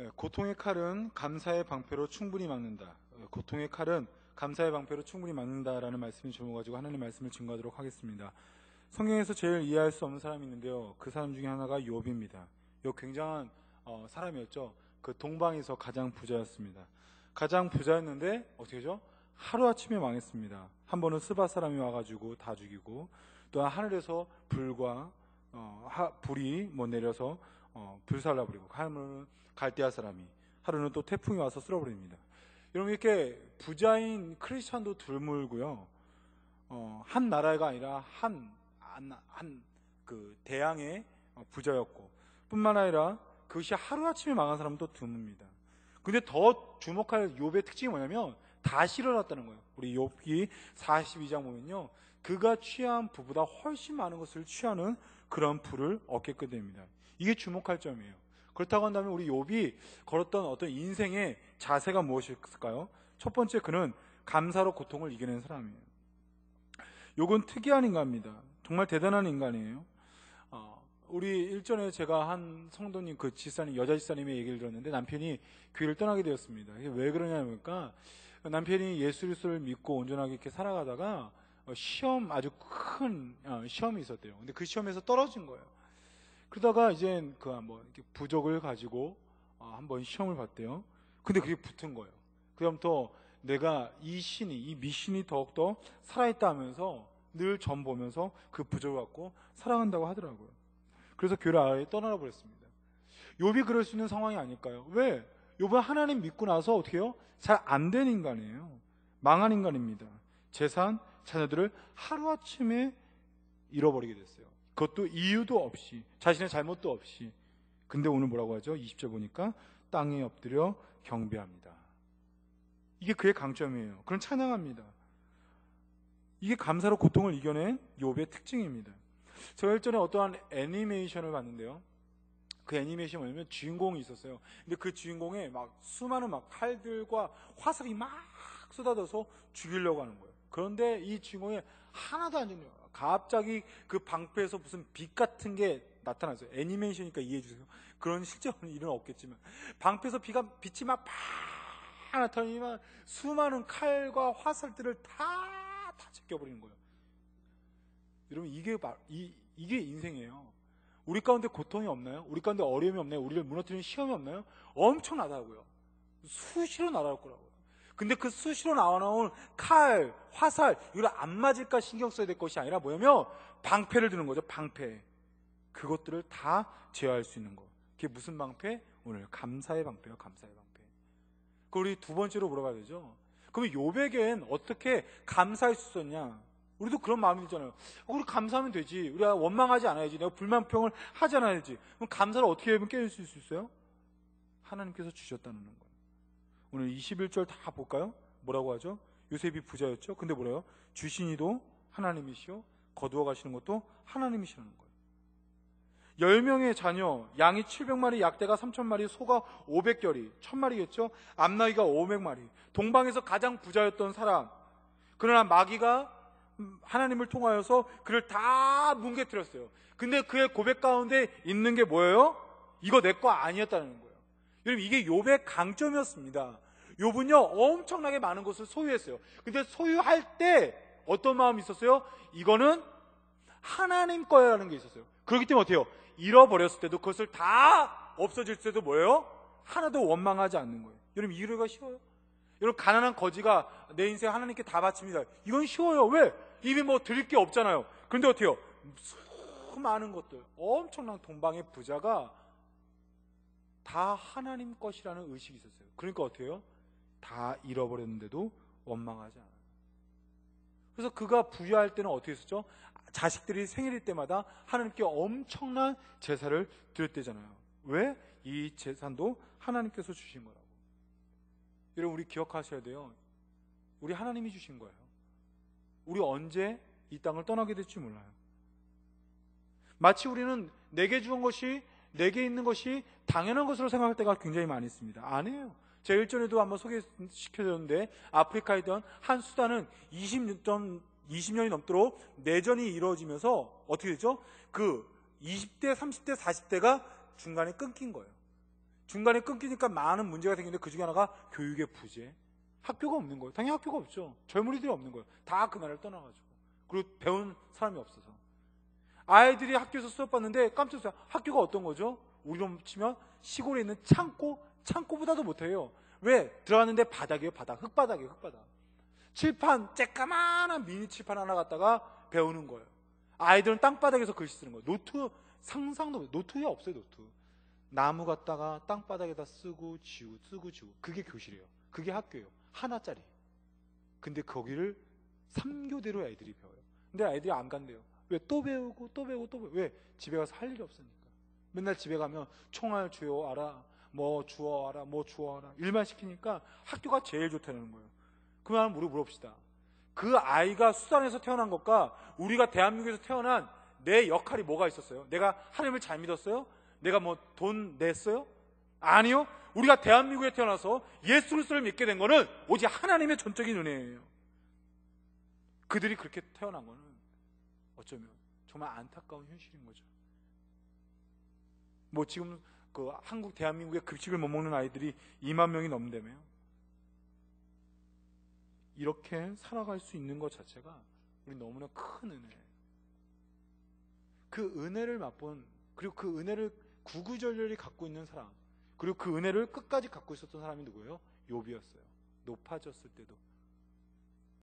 예, 고통의 칼은 감사의 방패로 충분히 막는다. 예, 고통의 칼은 감사의 방패로 충분히 막는다라는 말씀을 제목 가지고 하나님 말씀을 증거하도록 하겠습니다. 성경에서 제일 이해할 수 없는 사람이 있는데요. 그 사람 중에 하나가 욥입니다. 요 굉장한 어, 사람이었죠. 그 동방에서 가장 부자였습니다. 가장 부자였는데 어떻게 죠 하루 아침에 망했습니다. 한 번은 스바 사람이 와가지고 다 죽이고 또한 하늘에서 불과 어, 하, 불이 뭐 내려서 어, 불살라 버리고 하늘은 갈대아 사람이 하루는 또 태풍이 와서 쓸어버립니다. 여러분 이렇게 부자인 크리스찬도 드물고요. 어, 한 나라가 아니라 한 한 그 대양의 부자였고 뿐만 아니라 그것이 하루아침에 망한 사람도 드뭅니다. 근데 더 주목할 욥의 특징이 뭐냐면 다시 일어났다는 거예요. 우리 욥기 42장 보면요. 그가 취한 부보다 훨씬 많은 것을 취하는 그런 부를 얻게 됩니다. 이게 주목할 점이에요. 그렇다고 한다면 우리 욥이 걸었던 어떤 인생의 자세가 무엇일까요? 첫 번째 그는 감사로 고통을 이겨낸 사람이에요. 욥은 특이한 인간입니다. 정말 대단한 인간이에요. 어, 우리 일전에 제가 한 성도님 그 지사님 여자 지사님의 얘기를 들었는데 남편이 교회를 떠나게 되었습니다. 왜 그러냐니까 남편이 예수 그리스도를 믿고 온전하게 이렇게 살아가다가 어, 시험 아주 큰 어, 시험이 있었대요. 근데 그 시험에서 떨어진 거예요. 그러다가 이제 그 뭐 부적을 가지고 어, 한번 시험을 봤대요. 근데 그게 붙은 거예요. 그다음부터 내가 이 신이 이 미신이 더욱더 살아있다 하면서 늘 점 보면서 그 부적을 갖고 사랑한다고 하더라고요. 그래서 교회를 아예 떠나라 버렸습니다. 욥이 그럴 수 있는 상황이 아닐까요? 왜? 욥은 하나님 믿고 나서 어떻게 해요? 잘 안 된 인간이에요. 망한 인간입니다. 재산, 자녀들을 하루아침에 잃어버리게 됐어요. 그것도 이유도 없이, 자신의 잘못도 없이. 근데 오늘 뭐라고 하죠? 20절 보니까 땅에 엎드려 경배합니다. 이게 그의 강점이에요. 그럼 찬양합니다. 이게 감사로 고통을 이겨낸 욥의 특징입니다. 제가 일전에 어떠한 애니메이션을 봤는데요. 그 애니메이션 뭐냐면 주인공이 있었어요. 근데 그 주인공에 막 수많은 막 칼들과 화살이 막 쏟아져서 죽이려고 하는 거예요. 그런데 이 주인공이 하나도 안 죽는 거예요. 갑자기 그 방패에서 무슨 빛 같은 게 나타났어요. 애니메이션이니까 이해해 주세요. 그런 실제로는 일은 없겠지만 방패에서 비가 빛이 막 나타나니만 수많은 칼과 화살들을 다 다 제껴버리는 거예요. 여러분 이게 이, 이게 인생이에요. 우리 가운데 고통이 없나요? 우리 가운데 어려움이 없나요? 우리를 무너뜨리는 시험이 없나요? 엄청나다고요. 수시로 날아올 거라고요. 근데 그 수시로 나와나온 칼, 화살, 이걸 안 맞을까 신경 써야 될 것이 아니라 뭐냐면 방패를 드는 거죠. 방패. 그것들을 다 제어할 수 있는 거. 그게 무슨 방패? 오늘 감사의 방패요. 감사의 방패. 그 우리 두 번째로 물어봐야 되죠. 그럼 요백엔 어떻게 감사할 수 있었냐? 우리도 그런 마음이 들잖아요. 어, 우리 감사하면 되지. 우리가 원망하지 않아야지. 내가 불만평을 하지 않아야지. 그럼 감사를 어떻게 하면 깨울 수 있어요? 하나님께서 주셨다는 거예요. 오늘 21절 다 볼까요? 뭐라고 하죠? 요셉이 부자였죠? 근데 뭐래요? 주신이도 하나님이시오. 거두어 가시는 것도 하나님이시라는 거예요. 10명의 자녀, 양이 700마리, 약대가 3,000마리, 소가 500결이, 1000마리겠죠? 암나기가 500마리. 동방에서 가장 부자였던 사람. 그러나 마귀가 하나님을 통하여서 그를 다 뭉개뜨렸어요. 근데 그의 고백 가운데 있는 게 뭐예요? 이거 내 거 아니었다는 거예요. 여러분 이게 욥의 강점이었습니다. 욥은요 엄청나게 많은 것을 소유했어요. 근데 소유할 때 어떤 마음이 있었어요? 이거는 하나님 거야라는 게 있었어요. 그렇기 때문에 어때요? 잃어버렸을 때도 그것을 다 없어질 때도 뭐예요? 하나도 원망하지 않는 거예요. 여러분 이유가 쉬워요? 여러분 가난한 거지가 내 인생 하나님께 다 바칩니다. 이건 쉬워요. 왜? 이미 뭐 드릴 게 없잖아요. 그런데 어때요? 수많은 것들, 엄청난 동방의 부자가 다 하나님 것이라는 의식이 있었어요. 그러니까 어때요? 다 잃어버렸는데도 원망하지 않아요. 그래서 그가 부유할 때는 어떻게 했었죠? 자식들이 생일일 때마다 하나님께 엄청난 제사를 드렸대잖아요. 왜? 이 재산도 하나님께서 주신 거라고. 여러분 우리 기억하셔야 돼요. 우리 하나님이 주신 거예요. 우리 언제 이 땅을 떠나게 될지 몰라요. 마치 우리는 내게 주은 것이 내게 있는 것이 당연한 것으로 생각할 때가 굉장히 많이 있습니다. 아니에요. 제가 일전에도 한번 소개시켜줬는데 아프리카에 있던 한 수단은 20년, 20년이 넘도록 내전이 이루어지면서 어떻게 되죠? 그 20대, 30대, 40대가 중간에 끊긴 거예요. 중간에 끊기니까 많은 문제가 생기는데 그 중에 하나가 교육의 부재. 학교가 없는 거예요. 당연히 학교가 없죠. 젊은이들이 없는 거예요. 다 그 나라를 떠나가지고. 그리고 배운 사람이 없어서. 아이들이 학교에서 수업 받는데 깜짝 놀랐어요. 학교가 어떤 거죠? 우리로 치면 시골에 있는 창고, 창고보다도 못해요. 왜? 들어갔는데 바닥이에요, 바닥. 흙바닥이에요, 흙바닥. 칠판, 쬐까만한 미니 칠판 하나 갖다가 배우는 거예요. 아이들은 땅바닥에서 글씨 쓰는 거예요. 노트, 상상도, 못- 노트에 없어요, 노트. 나무 갖다가 땅바닥에다 쓰고 지우고, 쓰고 지우고. 그게 교실이에요. 그게 학교예요. 하나짜리. 근데 거기를 3교대로 아이들이 배워요. 근데 아이들이 안 간대요. 왜? 또 배우고, 또 배우고, 또 배우고. 왜? 집에 가서 할 일이 없으니까. 맨날 집에 가면 총알 주워와라, 뭐 주워와라, 뭐 주워와라. 일만 시키니까 학교가 제일 좋다는 거예요. 그만 우리 물어봅시다. 그 아이가 수단에서 태어난 것과 우리가 대한민국에서 태어난 내 역할이 뭐가 있었어요? 내가 하나님을 잘 믿었어요? 내가 뭐 돈 냈어요? 아니요. 우리가 대한민국에 태어나서 예수 그리스도를 믿게 된 거는 오직 하나님의 전적인 은혜예요. 그들이 그렇게 태어난 거는 어쩌면 정말 안타까운 현실인 거죠. 뭐 지금 그 한국 대한민국에 급식을 못 먹는 아이들이 2만 명이 넘는다며요. 이렇게 살아갈 수 있는 것 자체가 우리 너무나 큰 은혜예요. 그 은혜를 맛본 그리고 그 은혜를 구구절절히 갖고 있는 사람 그리고 그 은혜를 끝까지 갖고 있었던 사람이 누구예요? 욥이었어요. 높아졌을 때도